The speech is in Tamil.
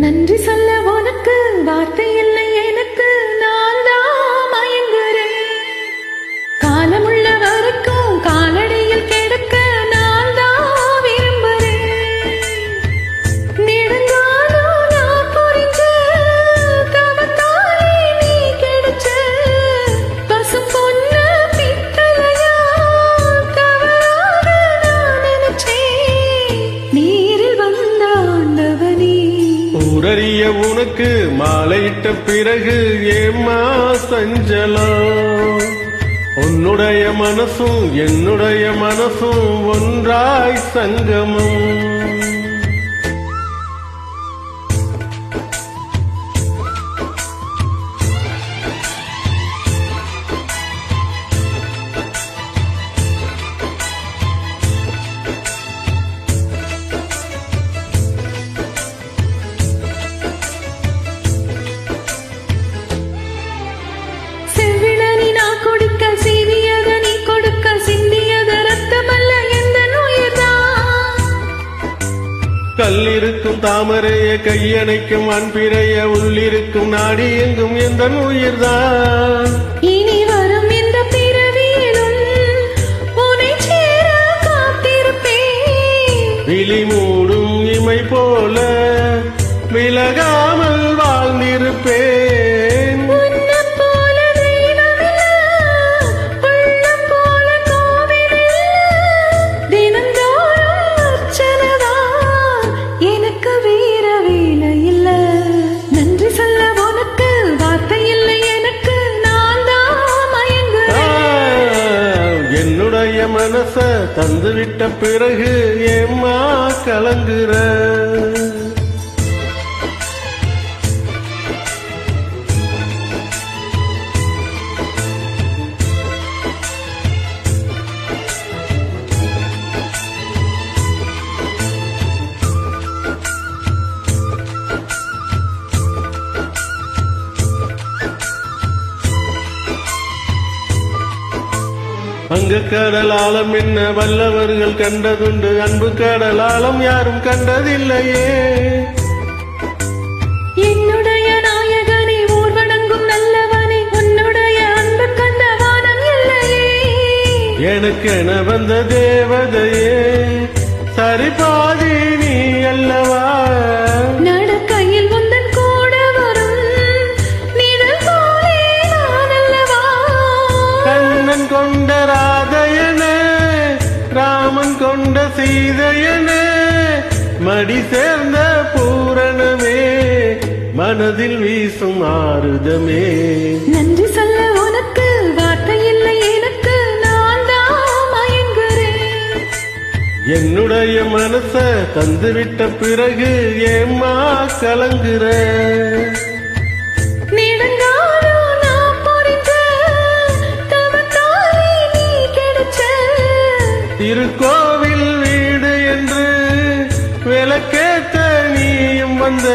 நன்றி சொல்ல உனக்கு வார்த்தை இல்லை. ஊரறிய உனக்கு மாலையிட்ட பிறகு ஏமா சஞ்சலம் உன்னுடைய மனசும் என்னுடைய மனசும் ஒன்றாய் சங்கமம். கல்லிருக்கும் தாமரைய கையணைக்கும் அன்பிரைய உள்ளிருக்கும் நாடி எங்கும் எந்த உயிர்தான்? இனி வரும் இந்த பிறவியிலும் விழி மூடும் இமை போல விலகாமல் வாழ்ந்திருப்பேன். மனச தந்துவிட்ட பிறகு ஏம்மா கலங்குற? அங்கு கடலாலம் என்ன வல்லவர்கள் கண்டதுண்டு? அன்பு கடலாலம் யாரும் கண்டதில்லையே. என்னுடைய நாயகனே ஊர்வணங்கும் நல்லவனே உன்னுடைய அன்பு கண்ட வானம் இல்லையே. எனக்கென வந்த தேவதையே சரிபாதி கொண்ட ராதையன ராமன் கொண்ட சீதையன மடி சேர்ந்த பூரணமே மனதில் வீசும் ஆறுதமே. நன்றி சொல்ல உனக்கு வார்த்தை இல்லை எனக்கு நான் என்னுடைய மனச தந்துவிட்ட பிறகு ஏம்மா கலங்குற? திருக்கோவில் வீடு என்று விளக்கேத்த நீயும் வந்த